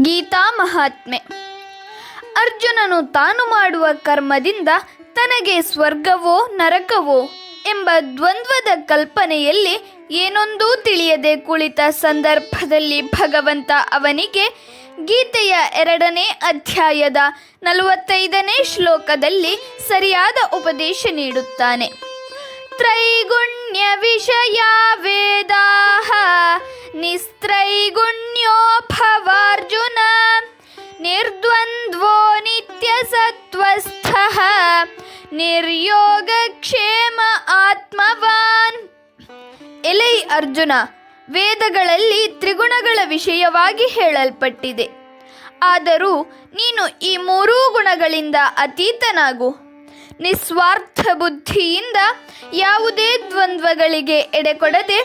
ಗೀತಾ ಮಹಾತ್ಮೆ. ಅರ್ಜುನನು ತಾನು ಮಾಡುವ ಕರ್ಮದಿಂದ ತನಗೆ ಸ್ವರ್ಗವೋ ನರಕವೋ ಎಂಬ ದ್ವಂದ್ವದ ಕಲ್ಪನೆಯಲ್ಲಿ ಏನೊಂದೂ ತಿಳಿಯದೆ ಕುಳಿತ ಸಂದರ್ಭದಲ್ಲಿ ಭಗವಂತ ಅವನಿಗೆ ಗೀತೆಯ ಎರಡನೇ ಅಧ್ಯಾಯದ ನಲವತ್ತೈದನೇ ಶ್ಲೋಕದಲ್ಲಿ ಸರಿಯಾದ ಉಪದೇಶ ನೀಡುತ್ತಾನೆ. ತ್ರೈಗುಣ್ಯ ವಿಷಯ ವೇದಾಹ ಸತ್ವಸ್ಥ ನಿರ್ಯೋಗಕ್ಷೇಮ ಆತ್ಮವಾನ್ ಎಲೈ ಅರ್ಜುನ, ವೇದಗಳಲ್ಲಿ ತ್ರಿಗುಣಗಳ ವಿಷಯವಾಗಿ ಹೇಳಲ್ಪಟ್ಟಿದೆ. ಆದರೂ ನೀನು ಈ ಮೂರೂ ಗುಣಗಳಿಂದ ಅತೀತನಾಗು. ನಿಸ್ವಾರ್ಥ ಬುದ್ಧಿಯಿಂದ ಯಾವುದೇ ದ್ವಂದ್ವಗಳಿಗೆ ಎಡೆಕೊಡದೆ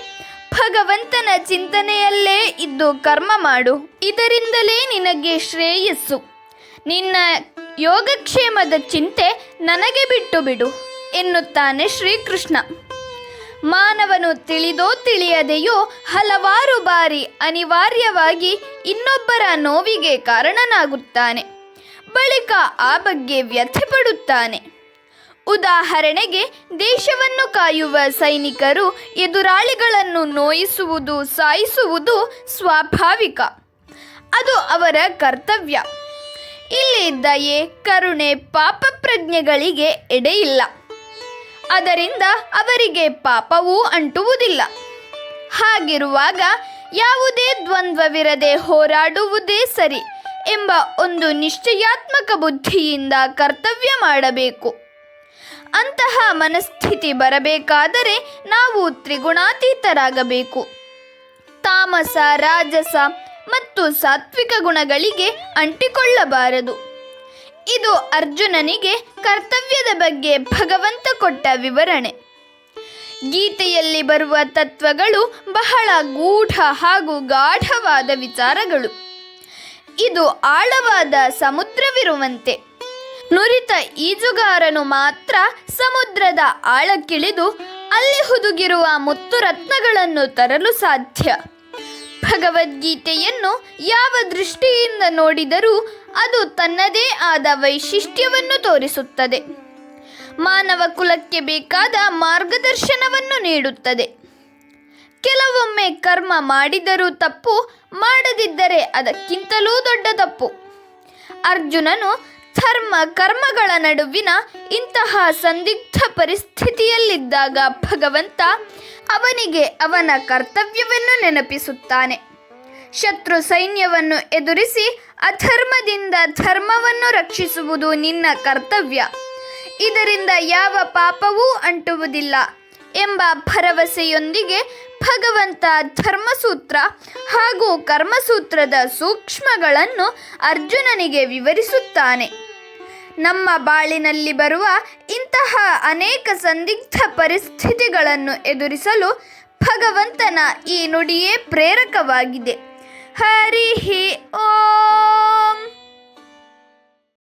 ಭಗವಂತನ ಚಿಂತನೆಯಲ್ಲೇ ಇದ್ದು ಕರ್ಮ ಮಾಡು. ಇದರಿಂದಲೇ ನಿನಗೆ ಶ್ರೇಯಸ್ಸು. ನಿನ್ನ ಯೋಗಕ್ಷೇಮದ ಚಿಂತೆ ನನಗೆ ಬಿಟ್ಟು ಬಿಡು, ಎನ್ನುತ್ತಾನೆ ಶ್ರೀಕೃಷ್ಣ. ಮಾನವನು ತಿಳಿದೋ ತಿಳಿಯದೆಯೋ ಹಲವಾರು ಬಾರಿ ಅನಿವಾರ್ಯವಾಗಿ ಇನ್ನೊಬ್ಬರ ನೋವಿಗೆ ಕಾರಣನಾಗುತ್ತಾನೆ. ಬಳಿಕ ಆ ಬಗ್ಗೆ ವ್ಯಥೆ ಪಡುತ್ತಾನೆ. ಉದಾಹರಣೆಗೆ, ದೇಶವನ್ನು ಕಾಯುವ ಸೈನಿಕರು ಎದುರಾಳಿಗಳನ್ನು ನೋಯಿಸುವುದು, ಸಾಯಿಸುವುದು ಸ್ವಾಭಾವಿಕ. ಅದು ಅವರ ಕರ್ತವ್ಯ. ಇಲ್ಲಿ ದಯೆ ಕರುಣೆ ಪಾಪ ಪ್ರಜ್ಞೆಗಳಿಗೆ ಎಡೆಯಿಲ್ಲ. ಅದರಿಂದ ಅವರಿಗೆ ಪಾಪವೂ ಅಂಟುವುದಿಲ್ಲ. ಹಾಗಿರುವಾಗ ಯಾವುದೇ ದ್ವಂದ್ವವಿರದೆ ಹೋರಾಡುವುದೇ ಸರಿ ಎಂಬ ಒಂದು ನಿಶ್ಚಯಾತ್ಮಕ ಬುದ್ಧಿಯಿಂದ ಕರ್ತವ್ಯ ಮಾಡಬೇಕು. ಅಂತಹ ಮನಸ್ಥಿತಿ ಬರಬೇಕಾದರೆ ನಾವು ತ್ರಿಗುಣಾತೀತರಾಗಬೇಕು. ತಾಮಸ, ರಾಜಸ ಮತ್ತು ಸಾತ್ವಿಕ ಗುಣಗಳಿಗೆ ಅಂಟಿಕೊಳ್ಳಬಾರದು. ಇದು ಅರ್ಜುನನಿಗೆ ಕರ್ತವ್ಯದ ಬಗ್ಗೆ ಭಗವಂತ ಕೊಟ್ಟ ವಿವರಣೆ. ಗೀತೆಯಲ್ಲಿ ಬರುವ ತತ್ವಗಳು ಬಹಳ ಗೂಢ ಹಾಗೂ ಗಾಢವಾದ ವಿಚಾರಗಳು. ಇದು ಆಳವಾದ ಸಮುದ್ರವಿರುವಂತೆ. ನುರಿತ ಈಜುಗಾರನು ಮಾತ್ರ ಸಮುದ್ರದ ಆಳಕ್ಕಿಳಿದು ಅಲ್ಲಿ ಹುದುಗಿರುವ ಮುತ್ತು ರತ್ನಗಳನ್ನು ತರಲು ಸಾಧ್ಯ. ಭಗವದ್ಗೀತೆಯನ್ನು ಯಾವ ದೃಷ್ಟಿಯಿಂದ ನೋಡಿದರೂ ಅದು ತನ್ನದೇ ಆದ ವೈಶಿಷ್ಟ್ಯವನ್ನು ತೋರಿಸುತ್ತದೆ. ಮಾನವ ಕುಲಕ್ಕೆ ಬೇಕಾದ ಮಾರ್ಗದರ್ಶನವನ್ನು ನೀಡುತ್ತದೆ. ಕೆಲವೊಮ್ಮೆ ಕರ್ಮ ಮಾಡಿದರೂ ತಪ್ಪು, ಮಾಡದಿದ್ದರೆ ಅದಕ್ಕಿಂತಲೂ ದೊಡ್ಡ ತಪ್ಪು. ಅರ್ಜುನನು ಧರ್ಮ ಕರ್ಮಗಳ ನಡುವಿನ ಇಂತಹ ಸಂದಿಗ್ಧ ಪರಿಸ್ಥಿತಿಯಲ್ಲಿದ್ದಾಗ ಭಗವಂತ ಅವನಿಗೆ ಅವನ ಕರ್ತವ್ಯವನ್ನು ನೆನಪಿಸುತ್ತಾನೆ. ಶತ್ರು ಸೈನ್ಯವನ್ನು ಎದುರಿಸಿ ಅಧರ್ಮದಿಂದ ಧರ್ಮವನ್ನು ರಕ್ಷಿಸುವುದು ನಿನ್ನ ಕರ್ತವ್ಯ. ಇದರಿಂದ ಯಾವ ಪಾಪವೂ ಅಂಟುವುದಿಲ್ಲ ಎಂಬ ಭರವಸೆಯೊಂದಿಗೆ ಭಗವಂತ ಧರ್ಮಸೂತ್ರ ಹಾಗೂ ಕರ್ಮಸೂತ್ರದ ಸೂಕ್ಷ್ಮಗಳನ್ನು ಅರ್ಜುನನಿಗೆ ವಿವರಿಸುತ್ತಾನೆ. ನಮ್ಮ ಬಾಳಿನಲ್ಲಿ ಬರುವ ಇಂತಹ ಅನೇಕ ಸಂದಿಗ್ಧ ಪರಿಸ್ಥಿತಿಗಳನ್ನು ಎದುರಿಸಲು ಭಗವಂತನ ಈ ನುಡಿಯೇ ಪ್ರೇರಕವಾಗಿದೆ. ಹರಿ ಓ.